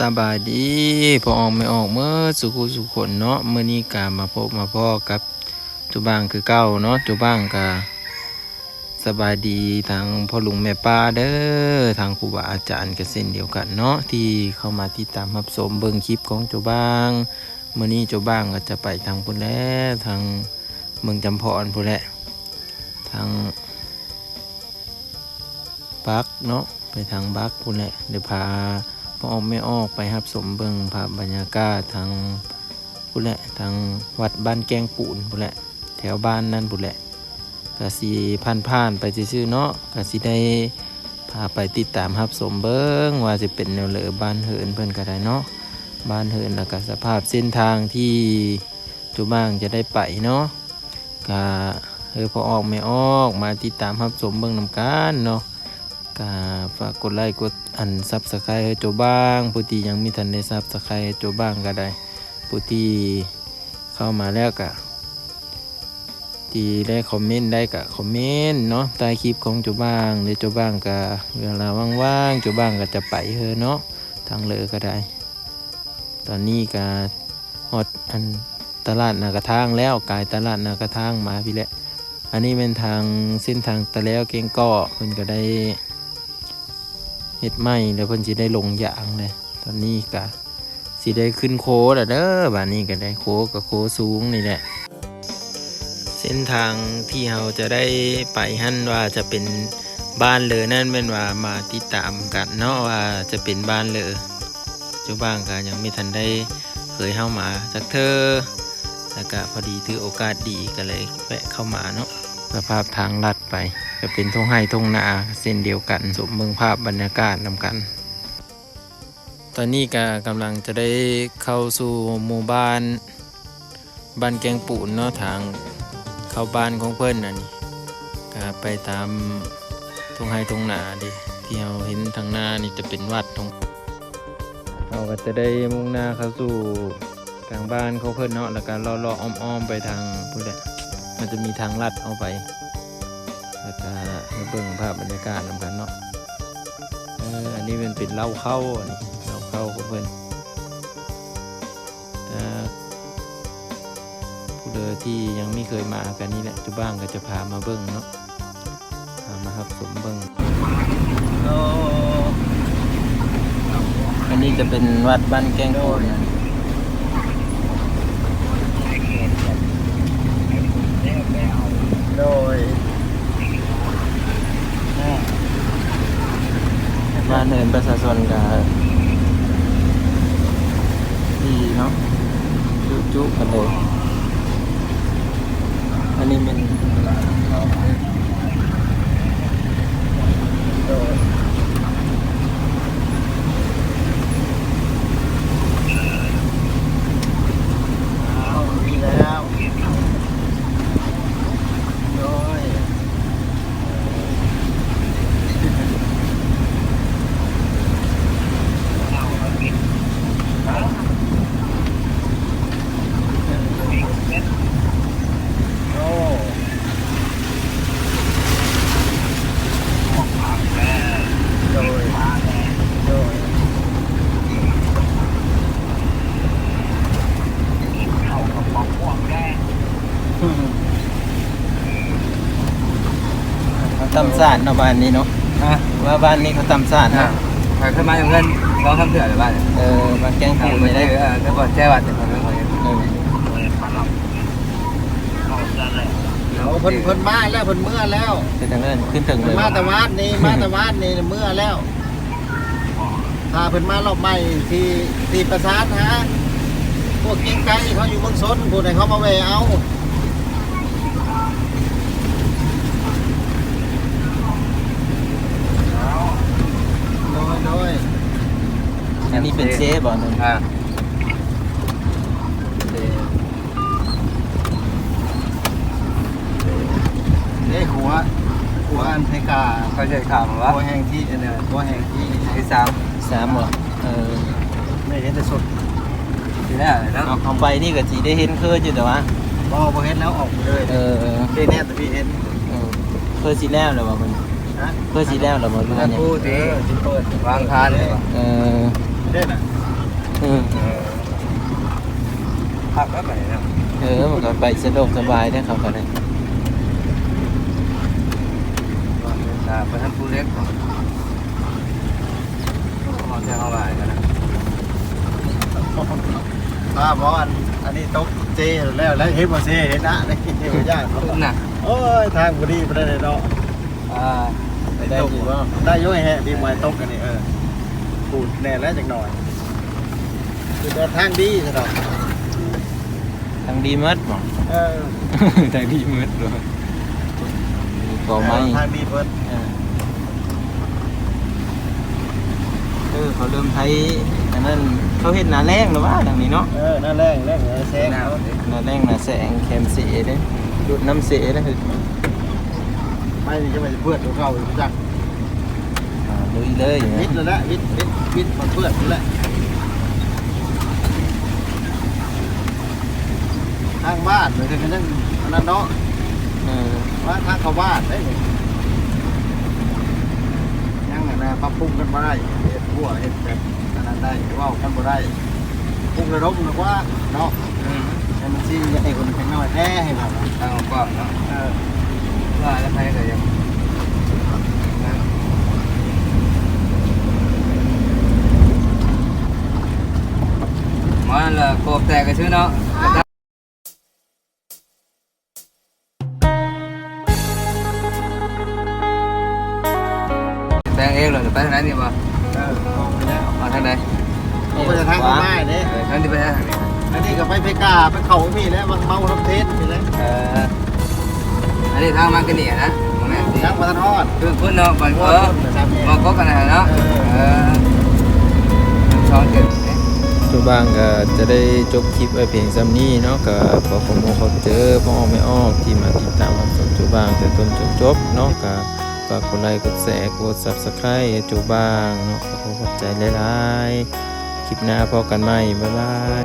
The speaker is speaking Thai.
สบายดีพอออกไม่ออกเมื่อสุขุสุขคนเนาะเมื่อนี้กามาพบมาพ่อกับจุบ้างคือเก้าเนาะจุบ้างกาสบายดีทางพ่อลุงแม่ป้าเด้อทางครูบาอาจารย์ก็เส้นเดียวกันเนาะที่เข้ามาติดตามรับชมเบิ่งคลิปของจุบ้างเมื่อนี้จุบ้างก็จะไปทางพุ่นแล้วทางเมืองจำพรพุ่นแหละทางบักเนาะไปทางบักพุ่นแหละเดี๋ยวพา พอออกไม่ออกไปครับสมเบิงภาพบรรยากาศทางพุแหละทางวัดบ้านแกงปูนพุแหละแถวบ้านนั่นพุแหละกสีผ่านผ่านๆไปซื่อๆเนาะกสีได้พาไปติดตามครับสมเบิงว่าจะเป็นแนวเหลือบ้านเหินเพิ่นก็ได้เนาะบ้านเหินแล้วก็สภาพเส้นทางที่จุบ้างจะได้ไปเนาะก็เออพอออกไม่ออกมาติดตามครับสมเบิงนำกันเนาะ ก็ฝากกดไลค์กดอันซับสไครต์ให้โจบ้างผู้ที่ยังไม่ทันได้ซับสไครต์ให้โจบ้างก็ได้ผู้ที่เข้ามาแล้วก็ที่ได้คอมเมนต์ได้ก็คอมเมนต์เนาะใต้คลิปของโจบ้างเดี๋ยวโจบ้างก็เวลาว่างๆโจบ้างก็จะไปเฮอเนาะทางเลยก็ได้ ตอนนี้ก็ฮอดอันตลาดนากระทางแล้วกายตลาดนากระทางมาพี่แหละอันนี้เป็นทางเส้นทางตะแล้วเกงก้อเพิ่นก็ได้ เฮ็ดไหมแล้วเพิ่นสิได้ลงยางเลยตอนนี้ก็สิได้ขึ้นโค้แล้วเด้อบ้านนี้ก็ได้โค้กับโค้สูงนี่แหละ เส้นทางที่เราจะได้ไปหั่นว่าจะเป็นบ้านเลยนั่นเป็นว่ามาติดตามกันเนาะว่าจะเป็นบ้านเลยเจ้าบ้างก็ยังไม่ทันได้เคยเข้ามาสักเธอแล้วก็พอดีถือโอกาสดีก็เลยแวะเข้ามาเนาะสภาพทางลัดไป ก็เป็นทงไห้ทงนาเส้นเดียวกันสมเมืองภาพบรรยากาศนำกัน ตอนนี้ก็กำลังจะได้เข้าสู่หมู่บ้านบ้านแกงปูนเนาะทางเข้าบ้านของเพื่อนน่ะนี่ก็ไปตามทงไห้ทงนาดิที่เราเห็นทางหน้านี่จะเป็นวัดตรงเราก็จะได้มุ่งหน้าเข้าสู่ทางบ้านเขาเพิ่อนเนาะแล้วก็เลาะๆอ้อมๆไปทางพุ่นแหละมันจะมีทางลัดเอาไป แล้วก็ให้เบิ่งภาพบรรยากาศนำกันเนาะเอออันนี้มันเป็นเล่าเข้าอันนี้เล่าเข้าของเพิ่อนผู้เดอที่ยังไม่เคยมากันนี่แหละจุบ้างก็จะพามาเบิ่งเนาะพามาครับสมเบิ่งอันนี้จะเป็นวัดบ้านแกงโคนนะ โดย บ้านเนินประชาชนกับดีเนาะจุจุกันเลยอันนี้เป็น โดยเอาดีแล้วโดยโอ้โดยโดย เขา ตำสาดเนาะบ้านนี้เนาะฮะว่าบ้านนี้เขาตำสาดอะนะไปขึ้นมาอยู่เพื่อนร้องคำเถื่อนหรือบ้านเออบ้านแกงทำปูนไม่ไม่ได้ได้เออแต่ก่อนแจ้วัดแต่ก่อนไม่ค่อยเออโอ้เพิ่นเพิ่นมาแล้วเพิ่นเมื่อแล้วเป็นทางเดินขึ้นถึงเลเพิ่นยมาแต่วาดนี้มาแต่วาดนี้เมื่อแล้วพาเพิ่นมารอบใหม่ที่ที่ประสานฮะพวกเก่งไก่เขาอยู่เมืองซนผู้ใดเขามาแวะเอา ดยโดยอันนี้เป็นเซฟบ่เนนอ่าเด้หัวหัวอันไทกาเขาจะข่าวมาว่าหัวแห่งที่เนี่ยหัวแห่งที่ที่สามสามบ่เออไม่เห็นแต่สดที่แรกเลยนะเอาเอาไปนี่ก็จีได้เห็นเคยอยู่แต่ว่าบ่บ่เห็นแล้วออกไปเลยเออเออที่แน่แต่พี่เห็นเออเคยสีแล้วเหรอวะมันฮะ เพื่อสีแดงเหรอมันเรื่อนเนี่ยกู้ตีจิเปิดวางทานเลยออเด่นอะเออพักแล้วไปนะเออมันก็ไปสะดวกสบายได้ครับกันเลยไปทำผู้เล็กก่อนมองจะเท่าไหร่กันนะป้าบอกอันอันนี้ตกเจแล้วแล้วเห็นบ่เจเห็นนะนี่เห็นบ่ยากเขาหนักโอ้ยทางบุรีไปได้เลยเนาะอ่า ได้อยู่บ่ได้อยู่แฮะดีมวยตกกันนี่เออปูดแน่แล้วจักหน่อยคือเดินทางดีซะดอกทางดีมัดบ่ เออทางดีมัดเลยก็ไม่ทางดีเพิ่นเออเออเขาเริ่มไทยอันนั้นเขาเห็นหนาแรงหรือว่าทางนี้เนาะ เออนั่นแรงแรงเออแซงหน้าเขาหนาแรงหนาแสงแคมเสีเด้ดูดน้ำเสีเด้คือ ไม่นี่จะไปเพื่อนของเขาอยู่จักอ่าลุยเลยอย่างวิเงี้ทยย์แล้วแหละวิทย์วิทย์วิทย์มันเพื่อนนั่นแหละทางบ้านเลยคือนั่นอันนั้นเนาะเออว่าทางเข้าบ้านได้นี่ยังไงนะปรับปรุงกันมาได้เห็ดหัวเห็ดแบบอันนั้นได้เว่ากันบ่ได้ปรุงระดมนะว่าเนาะอืมให้มันซีให้คนเป็นน้อยแท้ให้แบบว่าทางกว้างเนาะ เออ ว่าแล้วใครก็ยังนะหมาละโกบ แตกกันชื่อเนาะแตงเองเลยไปทางไหนดีวะเออมองไปแล้วมาทางไหนเขาก็จะทางเข้ามาเนี่ยเออทางที่ไปทางไหนอันนี้ก็ไปเพกาไปเขามีแล้วมันเมาน้ำเทศมีแล้วเอออันนี้ทางมากันนี่นะตรงนั้นสิทางมาทอดคือคุณเนาะบันเออมาก็กันนะเนาะเออช่องเจ็ด ทุกบ้างก็จะได้จบคลิปไว้เพียงซ้ำนี้เนาะก็ขอขอบคุณขอบเจอพ่อไม่ออกที่มาติดตามรับชมทุกบ้างแต่ต้นจนจบเนาะก็ฝากกดไลค์กดแชร์กดซับสไครต์จูบ้างเนาะขอบใจหลายๆ คลิปหน้าพอกันใหม่ บ๊ายบาย